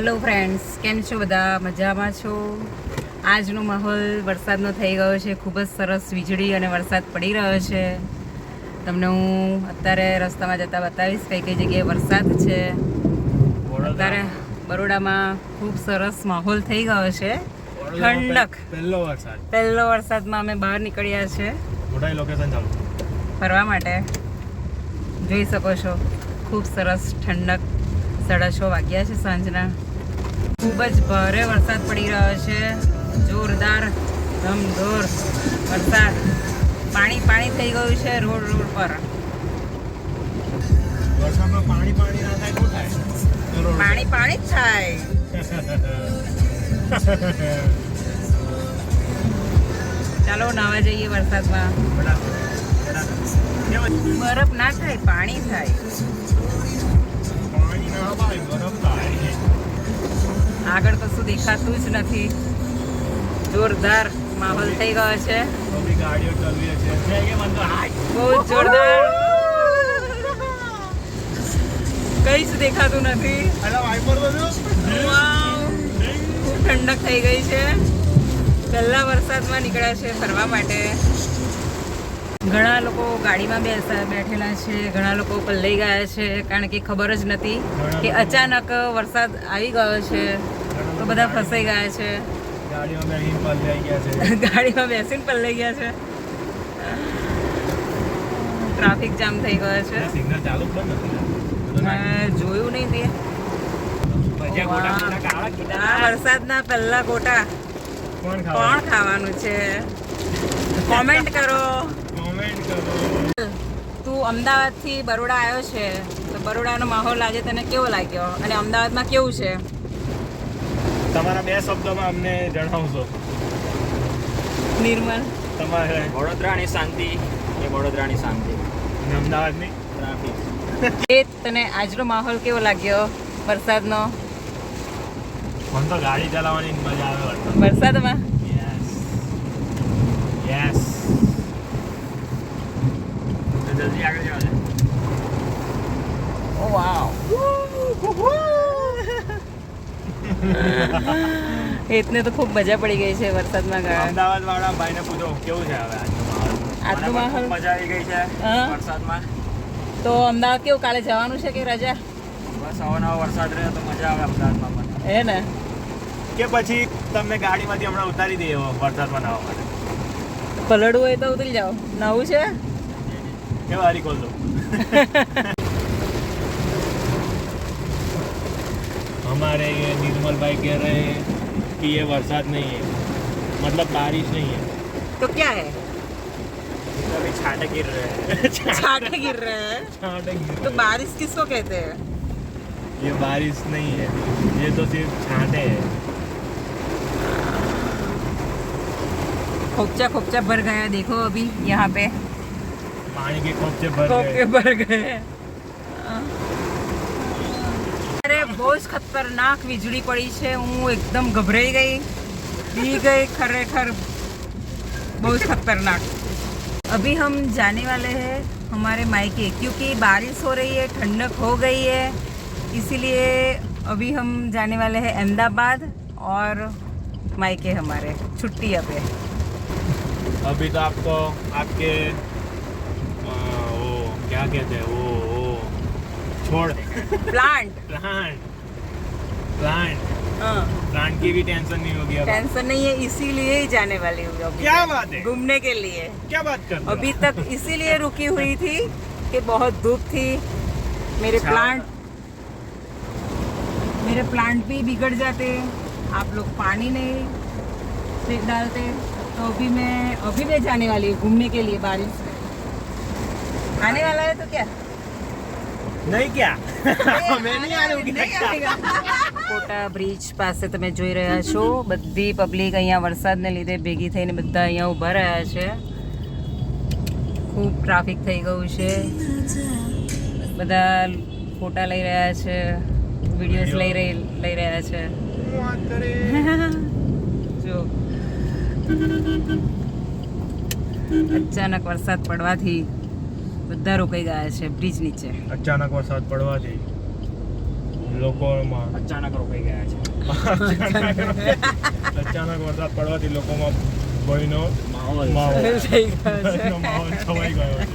Hello friends કેમ છો બધા? મજામાં છો? આજનો માહોલ વરસાદનો થઈ ગયો છે. ખૂબ જ સરસ વીજળી અને વરસાદ પડી રહ્યો છે. તમને હું અત્યારે રસ્તામાં જતાં બતાવીશ કઈ કઈ જગ્યાએ વરસાદ છે. અત્યારે બરોડામાં ખૂબ સરસ માહોલ થઈ ગયો છે. ઠંડક. પહેલો વરસાદ. પહેલો વરસાદમાં અમે બહાર નીકળ્યા છે. ફરવા માટે. જોઈ શકો છો. ખૂબ સરસ ઠંડક સાડા છ વાગ્યા છે સાંજના. ખૂબ જ ભારે વરસાદ પડી રહ્યો છે. જોરદાર ધમધોર વરસાદ. પાણી પાણી થઈ ગયું છે રોડ રોડ પર. પાણી પાણી જ થાય. ચાલો નાવા જઈએ વરસાદમાં? બરફ ના થાય પાણી થાય. આગળ કશું દેખાતું જ નથી. જોરદાર માહોલ થઈ ગયો છે. બહુ જોરદાર. કઈ જ દેખાતું નથી. ખૂબ ઠંડક થઈ ગઈ છે. પહેલા વરસાદમાં નીકળ્યા છે ફરવા માટે. ઘણા લોકો ગાડીમાં બેસા બેઠેલા છે, ઘણા લોકો પલ્લઈ ગયા છે, કારણ કે ખબર જ નથી કે અચાનક વરસાદ આવી ગયો છે. તો બધા ફસાઈ ગયા છે. ગાડીમાં બેસીને પલટાઈ ગયા છે. ટ્રાફિક જામ થઈ ગયો છે. સિગ્નલ ચાલુ પણ નથી મેં જોયું નહીં તે. વરસાદના પહેલા ગોટા. કોણ કોણ ખાવાનું છે? કોમેન્ટ કરો. કોમેન્ટ કરો. તું અમદાવાદથી બરોડા આવ્યો છે. તો બરોડાનો માહોલ આજે તને કેવો લાગ્યો? અને અમદાવાદમાં કેવું છે? તમારા બે શબ્દોમાં અમને જણાવશો નિર્મલ. તમારે વડોદરાની શાંતિ એ વડોદરાની શાંતિ. અને અમદાવાદની? ટ્રાફિક. એ તને આજનો માહોલ કેવો લાગ્યો વરસાદનો? મને તો ગાડી ચલાવવાની મજા આવે વરસાદ વરસાદમાં? યસ યસ જલ્દી આગળ જવા હેતને તો ખૂબ મજા પડી ગઈ છે વરસાદમાં ગયા અમદાવાદ વાળા ભાઈને પૂછો કેવું છે હવે આજનો માહોલ? મજા આવી ગઈ છે વરસાદમાં. તો અમદાવાદ કેવું કાલે જવાનું છે કે રજા? બસ અવાનવો વરસાદ રહે તો મજા આવે અમદાવાદમાં પણ. હે ને? કે પછી તમને ગાડીમાંથી હમણાં ઉતારી દઈએ વરસાદમાં નાહવા માટે. પલળવું હોય તો ઉતરી જાઓ. નવું છે? કે વારી ખોલ દો हमारे ये निर्मल भाई कह रहे हैं कि ये बरसात नहीं है मतलब बारिश नहीं है। तो क्या है? तो अभी छाटे गिर रहे हैं। छाटे गिर रहे हैं? छाटे गिर रहे तो बारिश किसको कहते हैं? ये बारिश नहीं है ये तो सिर्फ़ छाटे हैं। खोपचा खोपचा भर गया देखो अभी यहाँ पे। पानी के खोपचे भर खोपचे भर गए। બહુ જ ખતરનાક વીજળી પડી છે હું એકદમ ગભરાઈ ગઈ બી गई खरेखर बहुत खतरनाक अभी हम जाने वाले हैं हमारे मायके क्योंकि बारिश हो रही है ठंडक हो गई है इसीलिए अभी हम जाने वाले हैं अहमदाबाद और मायके हमारे छुट्टी अब है अभी तो आपको आपके आ, वो क्या कहते हैं वो वो छोड़। प्लांट प्लांट प्लांट हाँ। प्लांट की भी टेंशन नहीं होगी टेंशन नहीं है इसीलिए ही जाने वाली हूँ अभी। क्या बात है? घूमने के लिए। क्या बात कर अभी तक इसीलिए रुकी हुई थी कि बहुत धूप थी। मेरे अच्छा। प्लांट मेरे प्लांट भी बिगड़ जाते। आप लोग पानी नहीं डालते। तो अभी मैं अभी मैं जाने वाली हूँ घूमने के लिए बारिश में। आने वाला है तो क्या? નહીં ક્યાં? કોટા બ્રિજ પાસે તમે જોઈ રહ્યા છો બધી પબ્લિક અહીંયા વરસાદને લીધે ભેગી થઈને બધા અહીંયા ઊભા રહ્યા છે. ખૂબ ટ્રાફિક થઈ ગયું છે. બધા ફોટા લઈ રહ્યા છે વિડીયોઝ લઈ રહી લઈ રહ્યા છે. જો. અચાનક વરસાદ પડવાથી બધા રોકાઈ ગયા છે બ્રિજ નીચે? અચાનક વરસાદ પડવાથી લોકોમાં અચાનક રોકાઈ ગયા છે. અચાનક વરસાદ પડવાથી લોકોમાં ભયનો માહોલ. માહોલ. થઈ ગયો છે. માહોલ છવાઈ ગયો છે.